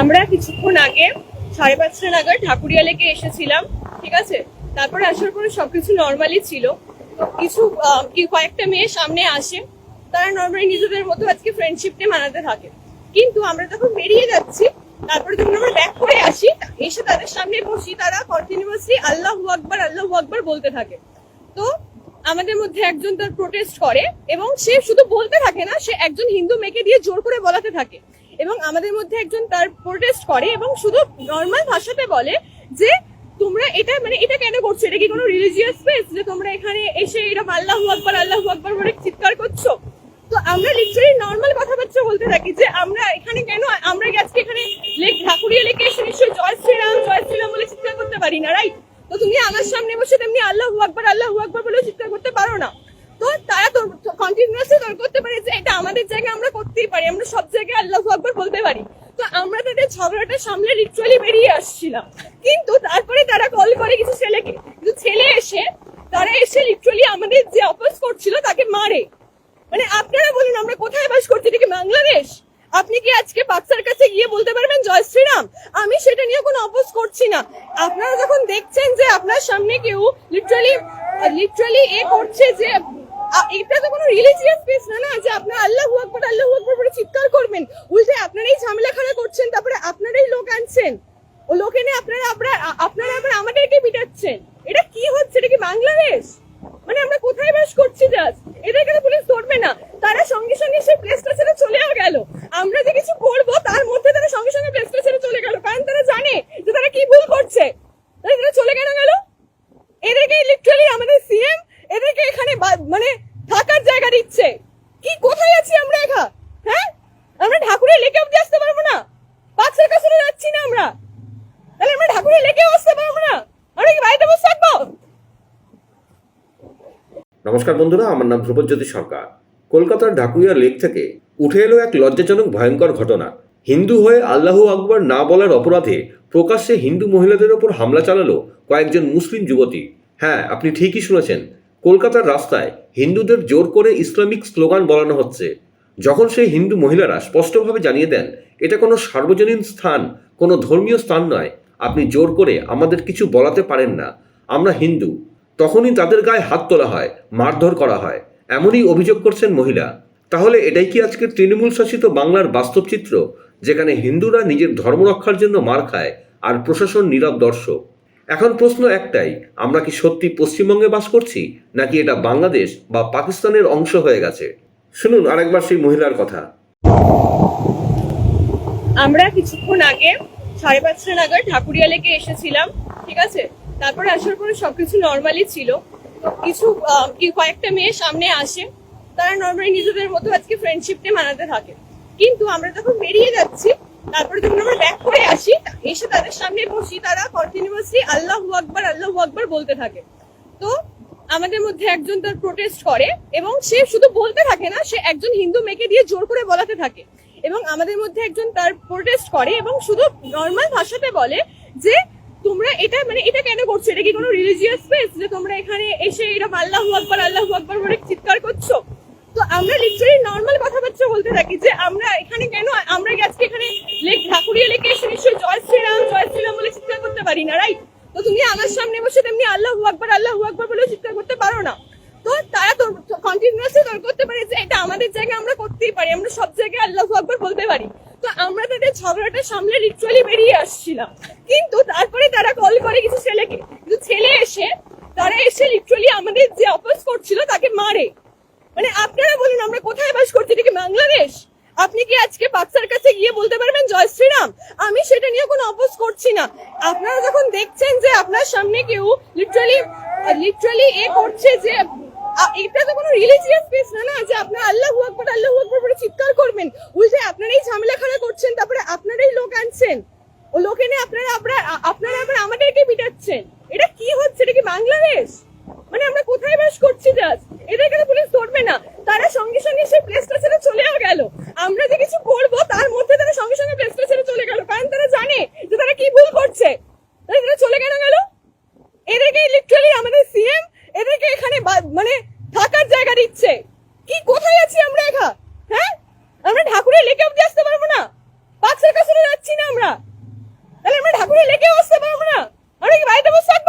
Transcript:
আমরা কিছুক্ষণ আগে সাড়ে পাঁচটা নাগাদ ঠাকুরিয়া লেকে এসেছিলাম, ঠিক আছে? তারপরে আসার পরে সবকিছু নর্মালি ছিল। কিছু কয়েকটা মেয়ে সামনে আসে, তারা নর্মালি নিজেদের মতো আজকে ফ্রেন্ডশিপকে মানাতে থাকে। কিন্তু আমরা যখন বেরিয়ে যাচ্ছি, তারপরে যখন আমরা ব্যাক করে আসি, এসে তাদের সামনে বসি, তারা কন্টিনিউয়াসলি আল্লাহ আকবার আল্লাহ আকবার বলতে থাকে। তো আমাদের মধ্যে একজন তার প্রোটেস্ট করে এবং সে শুধু বলতে থাকে না, সে একজন হিন্দু মেয়েকে দিয়ে জোর করে বলাতে থাকে। এবং আমাদের মধ্যে একজন তার প্রোটেস্ট করে এবং শুধু নর্মাল ভাষাতে বলে যে তোমরা এটা মানে এটা কেন করছ? এটা কি কোনো রিলিজিয়াস স্পেস যে তোমরা এখানে এসে এরকম আল্লাহ আকবার আল্লাহ আকবার বলে চিৎকার করছ? তো আমরা লিটারালি নর্মাল কথাবার্তা বলতে থাকি যে আমরা এখানে কেন, আমরা আজকে এখানে লেক ঠাকুরিয়া লেকে এসে নিশ্চয়ই জয় শ্রীরাম জয় শ্রীরাম বলে চিৎকার করতে পারি না রাইট তো তুমি আমার সামনে বসে তেমনি আল্লাহ আকবার আল্লাহ আকবার বলে চিৎকার করতে পারো না। তো তারা কন্টিনিউয়াসলি তর্ক করতে পারে যে এটা আমাদের জায়গায় আমরা করতেই পারি, আমরা সব জায়গায় আল্লাহ আকবার বলতে পারি। তো আমরা তাদের ঝগড়াটা সামলে লিটারালি বেরিয়ে আসছিলাম। কিন্তু তারপরে তারা কল করে কিছু ছেলেকে। কিছু ছেলে এসে, তারা এসে লিটারালি আমাদের যে অপোজ করছিল তাকে মারে। মানে আপনারা বলুন, আমরা কোথায় বাস করছি? এটা কি বাংলাদেশ? আপনি কি আজকে বাচ্চার কাছে গিয়ে বলতে পারবেন, জয় শ্রীরাম আমি সেটা নিয়ে কোনো অপোজ করছি না। আপনারা যখন দেখছেন যে আপনার সামনে কেউ লিটারালি লিটারালি এ করছে যে এটা তো কোনো রিলিজিয়াস স্পেস না না, যে আপনার আল্লাহ আকবর আল্লাহ আকবর বলে চিৎকার করবেন। উল্টে আপনারাই ঝামেলাখানা করছেন, তারপরে আপনারাই লোক আনছেন। ও লোক এনে আপনারা আপনারা আপনারা আবার আমাদেরকে পিটাচ্ছেন। এটা কি হচ্ছে? এটা কি বাংলাদেশ? মানে আমরা কোথায় বাস করছি জাস্ট এদের কাছে পুলিশ ধরবে না। তারা সঙ্গে সঙ্গে সেই প্লেসটা ছেড়ে চলেও গেল। আমরা যে কিছু করব, তার মধ্যে তারা সঙ্গে সঙ্গে প্লেসটা ছেড়ে চলে গেল। কারণ তারা জানে যে তারা কি ভুল করছে তাই তারা চলে কেন গেল এদেরকে লিটারালি আমাদের সিএম এদেরকে এখানে বা- মানে থাকার জায়গা দিচ্ছে কি কোথায় আছি আমরা এখা হ্যাঁ আমরা ঠাকুরের লেকে অব্দি আসতে পারব না পাঁচের কাছে যাচ্ছি না আমরা তাহলে আমরা ঠাকুরের লেকেও আসতে পারব না আমরা কি বাড়িতে বসে থাকব নমস্কার বন্ধুরা, আমার নাম ধ্রুবজ্যোতি সরকার। কলকাতার ঢাকুরিয়া লেক থেকে উঠে এলো এক লজ্জাজনক, ভয়ঙ্কর ঘটনা। হিন্দু হয়ে আল্লাহু আকবর না বলার অপরাধে প্রকাশ্যে হিন্দু মহিলাদের ওপর হামলা চালালো কয়েকজন মুসলিম যুবতী। হ্যাঁ আপনি ঠিকই শুনেছেন, কলকাতার রাস্তায় হিন্দুদের জোর করে ইসলামিক স্লোগান বলানো হচ্ছে। যখন সেই হিন্দু মহিলারা স্পষ্টভাবে জানিয়ে দেন, এটা কোনো সার্বজনীন স্থান, কোনো ধর্মীয় স্থান নয়, আপনি জোর করে আমাদের কিছু বলাতে পারেন না, আমরা হিন্দু। তখনই তাদের গায়ে হাত তোলা হয়, মারধর করা হয়। এমনই অভিযোগ করছেন মহিলা। তাহলে এটাই কি আজকের তৃণমূল শাসিত বাংলার বাস্তব চিত্র, যেখানে হিন্দুরা নিজের ধর্ম রক্ষার জন্য মার খায় আর প্রশাসন নীরব দর্শক? এখন প্রশ্ন একটাই, আমরা কি সত্যি পশ্চিমবঙ্গে বাস করছি, নাকি এটা বাংলাদেশ বা পাকিস্তানের অংশ হয়ে গেছে? শুনুন আরেকবার সেই মহিলার কথা। আমরা কিছুক্ষণ আগে সাড়ে পাঁচটা নাগাদ ঠাকুরিয়া লেকে এসেছিলাম, ঠিক আছে? তারপরে আসার পরে সবকিছু নর্মালি ছিল। কিছু কয়েকটা মেয়ে সামনে আসে, তারা নর্মালি নিজেদের মতো আজকে ফ্রেন্ডশিপকে মানাতে থাকে। কিন্তু আমরা যখন বেরিয়ে যাচ্ছি, তারপরে যখন আমরা ব্যাক করে আসি, এসে তাদের সামনে বসি, তারা কন্টিনিউয়াসলি আল্লাহ আকবার আল্লাহ আকবার বলতে থাকে। তো আমাদের মধ্যে একজন তার প্রোটেস্ট করে এবং সে শুধু বলতে থাকে না, সে একজন হিন্দু মেয়েকে দিয়ে জোর করে বলাতে থাকে। এবং আমাদের মধ্যে একজন তার প্রোটেস্ট করে এবং শুধু নর্মাল ভাষাতে বলে যে তোমরা এটা মানে এটা কেন করছ? এটা কি কোনো রিলিজিয়াস স্পেস যে তোমরা এখানে এসে এরকম আল্লাহ আকবার আল্লাহ আকবার বলে চিৎকার করছ? তো আমরা লিটারালি নর্মাল কথাবার্তা বলতে থাকি যে আমরা এখানে কেন, আমরা আজকে এখানে লেক ঠাকুরিয়া লেকে এসে নিশ্চয়ই জয় শ্রীরাম জয় শ্রীরাম বলে চিৎকার করতে পারি না রাইট তো তুমি আমার সামনে বসে তেমনি আল্লাহ আকবার আল্লাহ আকবার বলে চিৎকার করতে পারো না। তো তারা তো কন্টিনিউয়াসলি তর্ক করতে পারে যে এটা আমাদের জায়গায় আমরা করতেই পারি, আমরা সব জায়গায় আল্লাহ আকবর বলতে পারি। তো আমরা তাদের ঝগড়াটা সামলে লিটারালি বেরিয়ে আসছিলাম। কিন্তু তারপরে তারা কল করে কিছু ছেলেকে। কিছু ছেলে এসে, তারা এসে লিটারালি আমাদের যে অপোজ করছিল তাকে মারে। মানে আপনারা বলুন, আমরা কোথায় বাস করছি? এটা কি বাংলাদেশ? আপনি কি আজকে বাচ্চার কাছে গিয়ে বলতে পারবেন, জয় শ্রীরাম আমি সেটা নিয়ে কোনো অপোজ করছি না। আপনারা যখন দেখছেন যে আপনার সামনে কেউ লিটারালি লিটারালি এ করছে যে এটা তো কোনো রিলিজিয়াস স্পেস না না? যে আপনার আল্লাহ আকবর আল্লাহ আকবর বলে চিৎকার করবেন। উল্টে আপনারাই ঝামেলাখানা করছেন, তারপরে আপনারাই লোক আনছেন। ও লোক এনে আপনারা আপনারা আপনারা আবার আমাদেরকে পিটাচ্ছেন। এটা কি হচ্ছে? এটা কি বাংলাদেশ? মানে আমরা কোথায় বাস করছি জাস্ট এদের কাছে পুলিশ ধরবে না। তারা সঙ্গে সঙ্গে সেই প্লেসটা ছেড়ে চলেও গেল। আমরা যে কিছু করব, তার মধ্যে তারা সঙ্গে সঙ্গে প্লেসটা ছেড়ে চলে গেল। কারণ তারা জানে যে তারা কি ভুল করছে তাই তারা চলে কেন গেল এদেরকে লিটারালি আমাদের সিএম এদেরকে এখানে বা- মানে থাকার জায়গা দিচ্ছে কি কোথায় আছি আমরা এখা হ্যাঁ আমরা ঠাকুরের লেকে অব্দি আসতে পারব না পাঁচের কাছে যাচ্ছি না আমরা ঠাকুরের লেগে বসতে পারব না আমরা কি বাড়িতে বসে থাকব